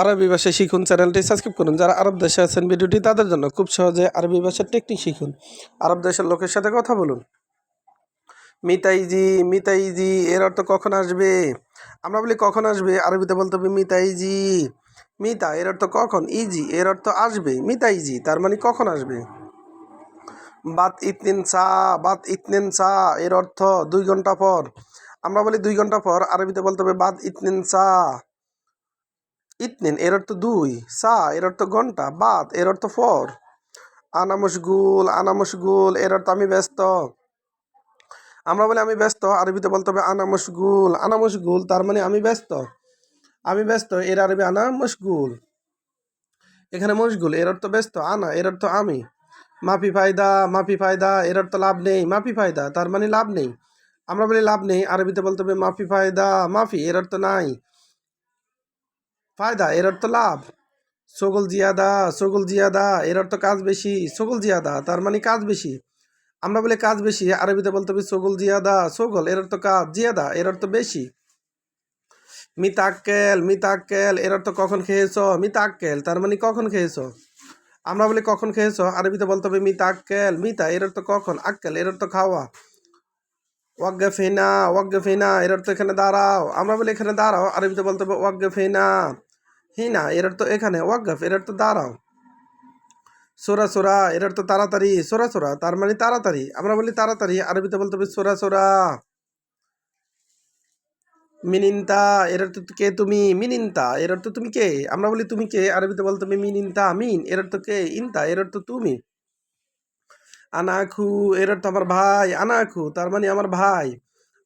আরবি ভাষা শিখুন চ্যানেলটি সাবস্ক্রাইব করুন। যারা আরব দেশে আছেন, ভিডিওটি তাদের জন্য খুব সহজে আরবি ভাষার টেকনিক শিখুন। আরব দেশের লোকের সাথে কথা বলুন। মিতাইজি মিতাইজি, এর অর্থ কখন আসবে? আমরা বলি কখন আসবে? আরবিতে বলতে হবে মিতাইজি। মিতা, এর অর্থ কখন? ইজি, এর অর্থ আসবে। মিতাইজি, তার মানে কখন আসবে? বাত ইতনিন চা বাত ইতনিন চা এর অর্থ দুই ঘণ্টা পর। আমরা বলি দুই ঘণ্টা পর, আরবিতে বলতে হবে বাদ ইতনিন চা ইতনিন, এর অর্থ দুই, সা, এর অর্থ ঘণ্টা বাদ এর অর্থ ফর। আনা মশগুল আনা মশগুল এর অর্থ আমি ব্যস্ত। আমরা বলি আমি ব্যস্ত, আরবিতে বলতে হবে আনা মশগুল আনা মশগুল তার মানে আমি ব্যস্ত। আমি ব্যস্ত, এর আরবি আনা মশগুল এখানে মশগুল এর অর্থ ব্যস্ত, আনা, এর অর্থ আমি। মাফি ফায়দা মাফি ফায়দা, এর অর্থ লাভ নেই, মাফি ফায়দা, তার মানে লাভ নেই। আমরা বলি লাভ নেই, আরবিতে বলতে হবে মাফি ফায়দা, মাফি, এর অর্থ নাই। ফায়দা, এর অর্থ লাভ। সগল জিয়াদা সগল জিয়াদা, এর অর্থ কাজ বেশি, সগল জিয়াদা, তার মানে কাজ বেশি। আমরা বলি কাজ বেশি, আরবিতে বলতে হবে সগল জিয়াদা, সগল, এর অর্থ কাজ, জিয়াদা, এর অর্থ বেশি। মিতাক্কেল মিতাক্কেল, এর অর্থ কখন খেয়েছ? মিতাক্কেল, তার মানে কখন খেয়েছ? আমরা বলি কখন খেয়েছ, আরবিতে বলতে হবে মিতাক্কেল, মিতা, এর অর্থ কখন? আক্কেল, এর অর্থ খাওয়া। ওয়াগ্গে ফেনা ওয়াগ্গে ফেনা এর অর্থ এখানে দাঁড়াও। আমরা বলি এখানে দাঁড়াও, আরবিতে বলতে হবে ওয়াগ্গে ফেনা হিনা এর অর্থ এখানে ওয়াগ্গাফ এর অর্থ দাঁড়াও সোরা সোরা এর অর্থ তাড়াতাড়ি সোরা সোরা তার মানে তাড়াতাড়ি আমরা বলি তাড়াতাড়ি আরবিতে বলতে হবে সোরা সোরা মিনিন্তা এর অর্থ কে তুমি মিনিন্তা এর অর্থ তুমি কে আমরা বলি তুমি কে আরবিতে বলতে হবে মিনিন্তা মিন এর অর্থ কে ইনতা এর অর্থ তুমি আনাখু এর অর্থ আমার ভাই আনাখু তার মানে আমার ভাই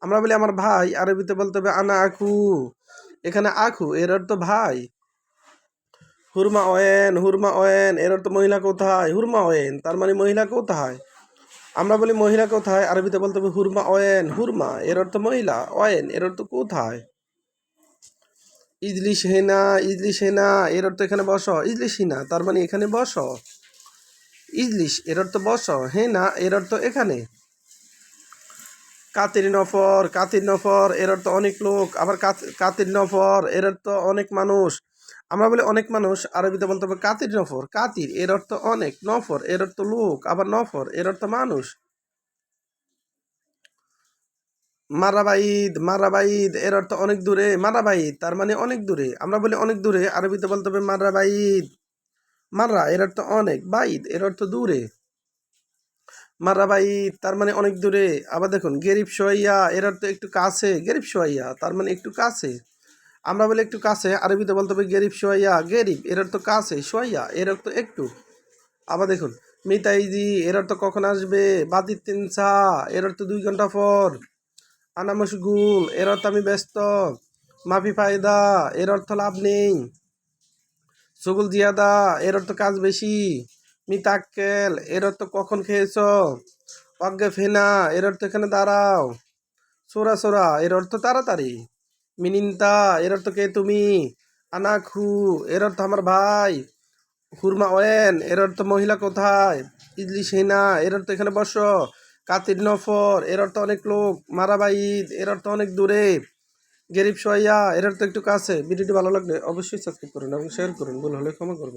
আমরা বলি আমার ভাই আরবিতে বলতে হবে আনা আখু এখানে আখু এর অর্থ ভাই হুরমা ওয়েন হুরমা ওয়েন এর অর্থ মহিলা কোথায়? হুরমা ওয়েন, তার মানে মহিলা কোথায়? আমরা বলি মহিলা কোথায়? আরবিতে বলতে হবে হুরমা ওয়েন, হুরমা এর অর্থ মহিলা, ওয়েন এর অর্থ কোথায়? ইজলিশ হেনা ইজলিশ হেনা এর অর্থ এখানে বস, ইজলিশ হিনা তার মানে এখানে বস। ইজলিশ এর অর্থ বস হেনা এর অর্থ এখানে। কাতির নফর কাতির নফর এর অর্থ অনেক লোক, আবার কাতির নফর এর অর্থ অনেক মানুষ। আমরা বলি অনেক মানুষ, আরবিতে বলতে হবে কাতির নফর, কাতির এর অর্থ অনেক, নফর এর অর্থ লোক, আবার নফর এর অর্থ মানুষ। মারাবাইদ মারাবাইদ এর অর্থ অনেক দূরে মারাবাইদ তার মানে অনেক দূরে। আমরা বলি অনেক দূরে, আরবিতে বলতে হবে মারাবাইদ মাররা এর অর্থ অনেক, বাইদ এর অর্থ দূরে। মারাবাইদ তার মানে অনেক দূরে। আবার দেখুন, গেরিব সোয়াইয়া, এর তো একটু কাছে। গেরিব সোয়াইয়া, তার মানে একটু কাছে। আমরা বলি একটু কাছে, আরবিতে বলতে হবে গেরিব সোয়াইয়া, গেরিব এর তো কাছে, সোয়াইয়া এর তো একটু। আবার দেখুন, মিতাইজি এর অর্থ কখন আসবে? বাদির তিন চা এর অর্থ দুই ঘণ্টা পর। আনামস গুল এর অর্থ আমি ব্যস্ত। মাফি ফায়দা এর অর্থ লাভ নেই। সগুল জিয়াদা এর অর্থ কাজ বেশি। মিতাক্কেল এর অর্থ কখন খেয়েছ অজ্ঞে ফেনা এর অর্থ এখানে দাঁড়াও সোরা সোরা এর অর্থ তাড়াতাড়ি মিনিন্তা এর অর্থ কে তুমি আনাখু এর অর্থ আমার ভাই হুরমা ওয়েন এর অর্থ মহিলা কোথায় ইদলি সেনা এর অর্থ এখানে বসো কাতির নফর এর অর্থ অনেক লোক মারাবাইদ এর অর্থ অনেক দূরে গরিব সোয়া এর অর্থ একটু কাছে ভিডিওটি ভালো লাগলে অবশ্যই সাবস্ক্রাইব করুন এবং শেয়ার করুন ভুল হলে ক্ষমা করবেন